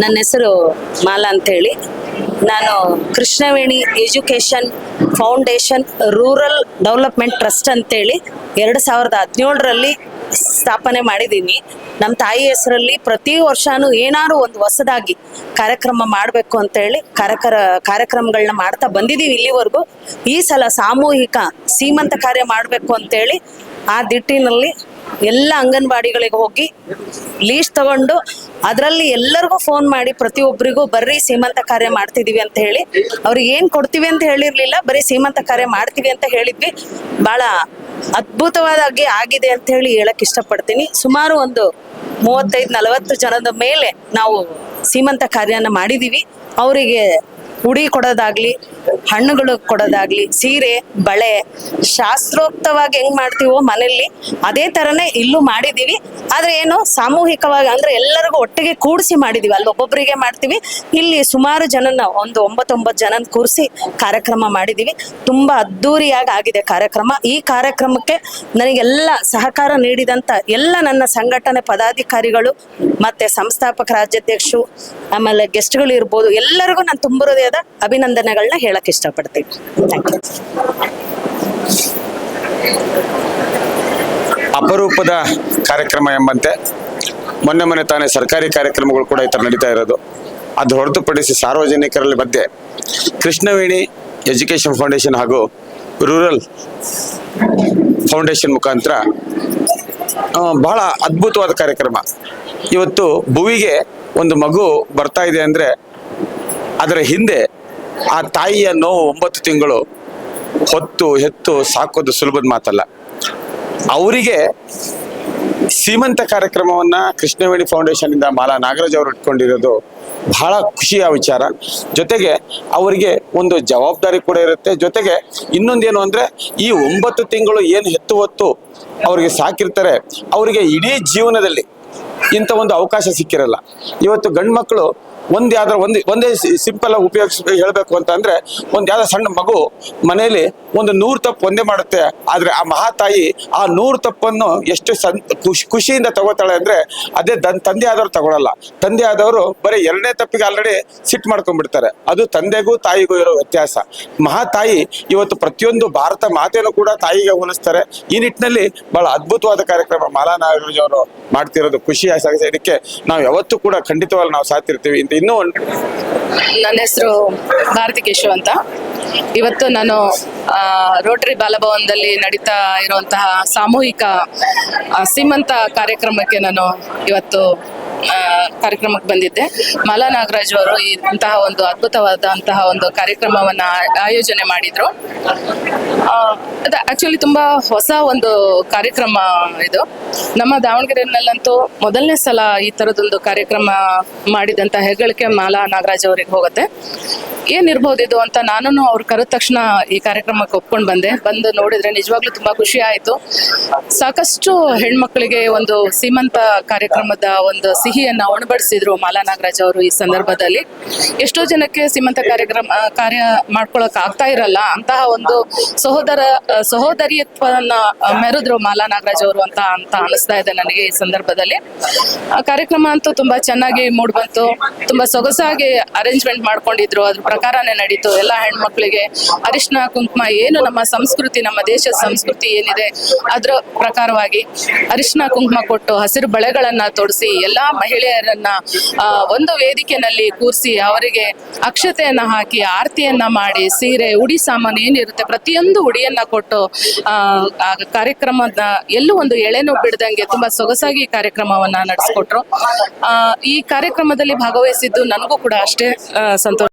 ನನ್ನ ಹೆಸರು ಮಾಲಾ ಅಂತೇಳಿ. ನಾನು Krishnaveni education foundation rural development trust ಅಂತೇಳಿ ಎರಡು ಸಾವಿರದ ಹದಿನೇಳರಲ್ಲಿ ಸ್ಥಾಪನೆ ಮಾಡಿದ್ದೀನಿ ನಮ್ಮ ತಾಯಿ ಹೆಸರಲ್ಲಿ ಪ್ರತಿ ವರ್ಷನೂ ಏನಾದ್ರು ಒಂದು ಹೊಸದಾಗಿ ಕಾರ್ಯಕ್ರಮ ಮಾಡಬೇಕು ಅಂತ ಹೇಳಿ ಕಾರ್ಯಕ್ರ ಕಾರ್ಯಕ್ರಮಗಳನ್ನ ಮಾಡ್ತಾ ಬಂದಿದ್ದೀವಿ ಇಲ್ಲಿವರೆಗೂ. ಈ ಸಲ ಸಾಮೂಹಿಕ, ಸೀಮಂತ ಕಾರ್ಯ ಮಾಡಬೇಕು ಅಂತೇಳಿ ಆ ದಿಟ್ಟಿನಲ್ಲಿ ಎಲ್ಲ ಅಂಗನವಾಡಿಗಳಿಗೆ ಹೋಗಿ ಲೀಸ್ಟ್ ತಗೊಂಡು ಅದರಲ್ಲಿ ಎಲ್ಲರಿಗೂ ಫೋನ್ ಮಾಡಿ ಪ್ರತಿಯೊಬ್ಬರಿಗೂ ಬರ್ರಿ ಸೀಮಂತ ಕಾರ್ಯ ಮಾಡ್ತಿದೀವಿ ಅಂತ ಹೇಳಿ. ಅವ್ರಿಗೆ ಏನ್ ಕೊಡ್ತೀವಿ ಅಂತ ಹೇಳಿರ್ಲಿಲ್ಲ, ಬರೀ ಸೀಮಂತ ಕಾರ್ಯ ಮಾಡ್ತೀವಿ ಅಂತ ಹೇಳಿದ್ವಿ. ಬಹಳ ಅದ್ಭುತವಾದಾಗಿ ಆಗಿದೆ ಅಂತ ಹೇಳಿ ಹೇಳಕ್ ಇಷ್ಟಪಡ್ತೀನಿ. ಸುಮಾರು ಒಂದು ಮೂವತ್ತೈದು ನಲವತ್ತು ಜನದ ಮೇಲೆ ನಾವು ಸೀಮಂತ ಕಾರ್ಯನ ಮಾಡಿದೀವಿ. ಅವರಿಗೆ ಉಡಿ ಕೊಡೋದಾಗ್ಲಿ, ಹಣ್ಣುಗಳು ಕೊಡೋದಾಗ್ಲಿ, ಸೀರೆ, ಬಳೆ ಶಾಸ್ತ್ರೋಕ್ತವಾಗಿ ಹೆಂಗ್ ಮಾಡ್ತೀವೋ ಮನೆಯಲ್ಲಿ ಅದೇ ತರನೇ ಇಲ್ಲೂ ಮಾಡಿದೀವಿ ಆದ್ರೆ ಏನು ಸಾಮೂಹಿಕವಾಗಿ ಅಂದ್ರೆ ಎಲ್ಲರಿಗೂ ಒಟ್ಟಿಗೆ ಕೂಡಿಸಿ ಮಾಡಿದೀವಿ. ಅಲ್ಲಿ ಒಬ್ಬೊಬ್ಬರಿಗೆ ಮಾಡ್ತೀವಿ. ಇಲ್ಲಿ ಸುಮಾರು ಜನನ ಒಂದು ಒಂಬತ್ತೊಂಬತ್ತು ಜನನ ಕೂರಿಸಿ ಕಾರ್ಯಕ್ರಮ ಮಾಡಿದೀವಿ. ತುಂಬಾ ಅದ್ದೂರಿಯಾಗಿ ಆಗಿದೆ ಕಾರ್ಯಕ್ರಮ. ಈ ಕಾರ್ಯಕ್ರಮಕ್ಕೆ ನನಗೆಲ್ಲ ಸಹಕಾರ ನೀಡಿದಂತ ಎಲ್ಲ ನನ್ನ ಸಂಘಟನೆ ಪದಾಧಿಕಾರಿಗಳು, ಮತ್ತೆ ಸಂಸ್ಥಾಪಕ ರಾಜ್ಯಾಧ್ಯಕ್ಷರು ಆಮೇಲೆ ಗೆಸ್ಟ್ಗಳು ಇರ್ಬೋದು. ಎಲ್ಲರಿಗೂ ನಾನು ತುಂಬ ಹೃದಯದ ಅಭಿನಂದನೆಗಳನ್ನ ಹೇಳಕ್ ಇಷ್ಟಪಡ್ತೀನಿ. ಅಪರೂಪದ ಕಾರ್ಯಕ್ರಮ ಎಂಬಂತೆ ಮೊನ್ನೆ ಮೊನ್ನೆ ತಾನೇ ಸರ್ಕಾರಿ ಕಾರ್ಯಕ್ರಮಗಳು ಕೂಡ ಈ ಥರ ನಡೀತಾ ಇರೋದು. ಅದು ಹೊರತುಪಡಿಸಿ ಸಾರ್ವಜನಿಕರಲ್ಲಿ ಮಧ್ಯೆ ಕೃಷ್ಣವೇಣಿ ಎಜುಕೇಷನ್ ಫೌಂಡೇಶನ್ ಹಾಗೂ ರೂರಲ್ ಫೌಂಡೇಶನ್ ಮುಖಾಂತರ ಬಹಳ ಅದ್ಭುತವಾದ ಕಾರ್ಯಕ್ರಮ. ಇವತ್ತು ಭುವಿಗೆ ಒಂದು ಮಗು ಬರ್ತಾ ಇದೆ ಅಂದರೆ ಅದರ ಹಿಂದೆ ಆ ತಾಯಿಯ ನೋವು ಒಂಬತ್ತು ತಿಂಗಳು ಹೊತ್ತು ಹೆತ್ತು ಸಾಕೋದು ಸುಲಭದ ಮಾತಲ್ಲ. ಅವರಿಗೆ ಸೀಮಂತ ಕಾರ್ಯಕ್ರಮವನ್ನ ಕೃಷ್ಣವೇಣಿ ಫೌಂಡೇಶನ್ ಇಂದ ಮಾಲಾ ನಾಗರಾಜ್ ಅವರು ಇಟ್ಕೊಂಡಿರೋದು ಬಹಳ ಖುಷಿಯ ವಿಚಾರ. ಜೊತೆಗೆ ಅವರಿಗೆ ಒಂದು ಜವಾಬ್ದಾರಿ ಕೂಡ ಇರುತ್ತೆ. ಜೊತೆಗೆ ಇನ್ನೊಂದೇನು ಅಂದ್ರೆ ಈ ಒಂಬತ್ತು ತಿಂಗಳು ಏನು ಹೆತ್ತು ಹೊತ್ತು ಅವರಿಗೆ ಸಾಕಿರ್ತಾರೆ, ಅವರಿಗೆ ಇಡೀ ಜೀವನದಲ್ಲಿ ಇಂಥ ಒಂದು ಅವಕಾಶ ಸಿಕ್ಕಿರಲ್ಲ. ಇವತ್ತು ಗಂಡು ಮಕ್ಕಳು ಒಂದ್ ಯಾವ್ದಾರ ಒಂದು, ಒಂದೇ ಸಿಂಪಲ್ ಆಗಿ ಉಪಯೋಗಿಸ್, ಹೇಳಬೇಕು ಅಂತ ಅಂದ್ರೆ ಒಂದ್ ಯಾವ್ದೋ ಸಣ್ಣ ಮಗು ಮನೆಯಲ್ಲಿ ಒಂದು ನೂರು ತಪ್ಪು ಒಂದೇ ಮಾಡುತ್ತೆ, ಆದ್ರೆ ಆ ಮಹಾತಾಯಿ ಆ ನೂರು ತಪ್ಪನ್ನು ಎಷ್ಟು ಸಂ ಖುಷಿ, ಖುಷಿಯಿಂದ ತಗೋತಾಳೆ ಅಂದ್ರೆ ಅದೇ ದನ್ ತಂದೆ ಆದವರು ತಗೊಳಲ್ಲ. ತಂದೆ ಆದವರು ಬರೀ ಎರಡನೇ ತಪ್ಪಿಗೆ ಆಲ್ರೆಡಿ ಸಿಟ್ ಮಾಡ್ಕೊಂಡ್ಬಿಡ್ತಾರೆ. ಅದು ತಂದೆಗೂ ತಾಯಿಗೂ ಇರೋ ವ್ಯತ್ಯಾಸ. ಮಹಾತಾಯಿ ಇವತ್ತು ಪ್ರತಿಯೊಂದು ಭಾರತ ಮಾತೆಯನ್ನು ಕೂಡ ತಾಯಿಗೆ ಹೋಲಿಸ್ತಾರೆ. ಈ ನಿಟ್ಟಿನಲ್ಲಿ ಬಹಳ ಅದ್ಭುತವಾದ ಕಾರ್ಯಕ್ರಮ ಮಾಲಾ ನಾಗರಾಜ್ ಅವರು ಮಾಡ್ತಿರೋದು ಖುಷಿ. ಇದಕ್ಕೆ ನಾವು ಯಾವತ್ತೂ ಕೂಡ ಖಂಡಿತವಾಗಿ ನಾವು ಸಾತಿರ್ತೀವಿ ಇನ್ನೂ ಒಂದು ನನ್ನ ಹೆಸರು ಭಾರತಿ ಕೇಶು ಅಂತ. ಇವತ್ತು ನಾನು ರೋಟರಿ ಬಾಲಭವನದಲ್ಲಿ ನಡೀತಾ ಇರುವಂತಹ ಸಾಮೂಹಿಕ ಸೀಮಂತ ಕಾರ್ಯಕ್ರಮಕ್ಕೆ ನಾನು ಇವತ್ತು ಕಾರ್ಯಕ್ರಮಕ್ಕೆ ಬಂದಿದ್ದೆ. ಮಾಲಾ ನಾಗರಾಜ್ ಅವರು ಇಂತಹ ಒಂದು ಅದ್ಭುತವಾದಂತಹ ಒಂದು ಕಾರ್ಯಕ್ರಮವನ್ನ ಆಯೋಜನೆ ಮಾಡಿದ್ರು. ಆಕ್ಚುಲಿ ತುಂಬಾ ಹೊಸ ಒಂದು ಕಾರ್ಯಕ್ರಮ ಇದು. ನಮ್ಮ ದಾವಣಗೆರೆನಲ್ಲಂತೂ ಮೊದಲನೇ ಸಲ ಈ ತರದೊಂದು ಕಾರ್ಯಕ್ರಮ ಮಾಡಿದಂತ ಹೆಗ್ಗಳಿಕೆ ಮಾಲಾ ನಾಗರಾಜ್ ಅವರಿಗೆ ಹೋಗುತ್ತೆ. ಏನಿರ್ಬೋದು ಇದು ಅಂತ ನಾನು ಅವ್ರು ಕರೆದ ತಕ್ಷಣ ಈ ಕಾರ್ಯಕ್ರಮಕ್ಕೆ ಒಪ್ಕೊಂಡು ಬಂದೆ. ಬಂದು ನೋಡಿದ್ರೆ ನಿಜವಾಗ್ಲೂ ತುಂಬಾ ಖುಷಿ ಆಯ್ತು. ಸಾಕಷ್ಟು ಹೆಣ್ಮಕ್ಳಿಗೆ ಒಂದು ಸೀಮಂತ ಕಾರ್ಯಕ್ರಮದ ಒಂದು ಸಿಹಿಯನ್ನ ಉಣಬಡಿಸಿದ್ರು ಮಾಲಾ ನಾಗರಾಜ್ ಅವರು ಈ ಸಂದರ್ಭದಲ್ಲಿ. ಎಷ್ಟೋ ಜನಕ್ಕೆ ಸೀಮಂತ ಕಾರ್ಯಕ್ರಮ, ಕಾರ್ಯ ಮಾಡ್ಕೊಳಕ್ ಆಗ್ತಾ ಇರಲ್ಲ. ಅಂತಹ ಒಂದು ಸಹೋದರ, ಸಹೋದರಿಯತ್ವವನ್ನ ಮೆರೆದ್ರು ಮಾಲಾ ನಾಗರಾಜ್ ಅವರು ಅಂತ ಅಂತ ಅನಿಸ್ತಾ ಇದೆ ನನಗೆ ಈ ಸಂದರ್ಭದಲ್ಲಿ. ಕಾರ್ಯಕ್ರಮ ಅಂತೂ ತುಂಬಾ ಚೆನ್ನಾಗಿ ಮೂಡ್ ಬಂತು ತುಂಬಾ ಸೊಗಸಾಗಿ ಅರೇಂಜ್ಮೆಂಟ್ ಮಾಡ್ಕೊಂಡಿದ್ರು. ಅದ್ರ ಪ್ರಕಾರನೇ ನಡೀತು. ಎಲ್ಲ ಹೆಣ್ಮಕ್ಳಿಗೆ ಅರಿಶಿನ ಕುಂಕುಮ ಏನು ನಮ್ಮ ಸಂಸ್ಕೃತಿ, ನಮ್ಮ ದೇಶದ ಸಂಸ್ಕೃತಿ ಏನಿದೆ ಅದ್ರ ಪ್ರಕಾರವಾಗಿ ಅರಿಶಿನ ಕುಂಕುಮ ಕೊಟ್ಟು ಹಸಿರು ಬಳೆಗಳನ್ನ ತೊಡಿಸಿ, ಎಲ್ಲಾ ಮಹಿಳೆಯರನ್ನ ಒಂದು ವೇದಿಕೆನಲ್ಲಿ ಕೂರಿಸಿ, ಅವರಿಗೆ ಅಕ್ಷತೆಯನ್ನ ಹಾಕಿ, ಆರತಿಯನ್ನ ಮಾಡಿ, ಸೀರೆ, ಉಡಿ ಸಾಮಾನು ಏನಿರುತ್ತೆ ಪ್ರತಿಯೊಂದು ಉಡಿಯನ್ನ ಕೊಟ್ಟು ಕಾರ್ಯಕ್ರಮದ ಎಲ್ಲೂ ಒಂದು ಎಳೆನೂ ಬಿಡದಂಗೆ ತುಂಬಾ ಸೊಗಸಾಗಿ ಕಾರ್ಯಕ್ರಮವನ್ನ ನಡೆಸ್ಕೊಟ್ರು. ಈ ಕಾರ್ಯಕ್ರಮದಲ್ಲಿ ಭಾಗವಹಿಸಿದ್ದು ನನಗೂ ಕೂಡ ಅಷ್ಟೇ ಸಂತೋಷ